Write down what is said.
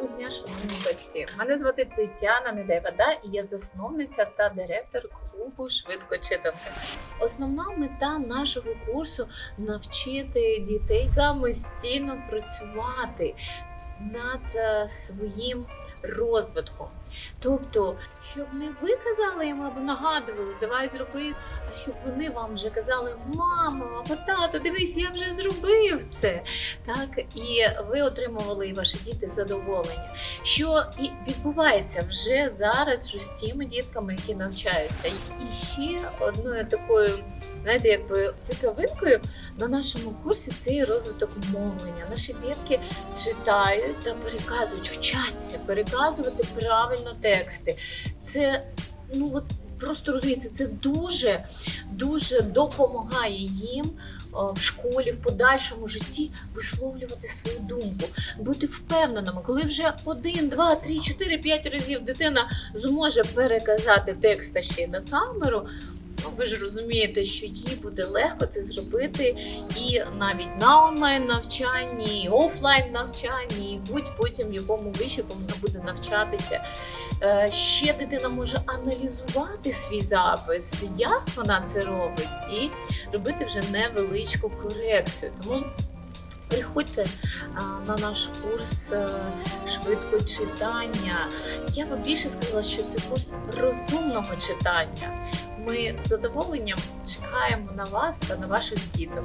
Доброго дня, шановні батьки. Мене звати Тетяна Недевада, і я засновниця та директор клубу Швидкочитанки. Основна мета нашого курсу навчити дітей самостійно працювати над е, своїм розвитком. Тобто, щоб не ви казали їм або нагадували, давай зроби, а щоб вони вам вже казали, мамо, або тато, дивись, я вже зробив це. Так, і ви отримували і ваші діти задоволення. Що і відбувається вже зараз вже з тими дітками, які навчаються. І ще одною такою, знаєте, якби цікавинкою на нашому курсі це є розвиток мовлення. Наші дітки читають та переказують, вчаться переказувати правильно тексти. Це ну от просто розумієте, це дуже дуже допомагає їм в школі, в подальшому житті висловлювати свою думку, бути впевненими, коли вже один, два, три, чотири, п'ять разів дитина зможе переказати текст ще й на камеру. Ну, ви ж розумієте, що їй буде легко це зробити і навіть на онлайн навчанні, і офлайн навчанні, і будь потім в якому виші, вона буде навчатися. Е, Ще дитина може аналізувати свій запис, як вона це робить, і робити вже невеличку корекцію. Тому приходьте на наш курс швидкого швидко читання. Я би більше сказала, що це курс розумного читання. Ми з задоволенням чекаємо на вас та на ваших діток.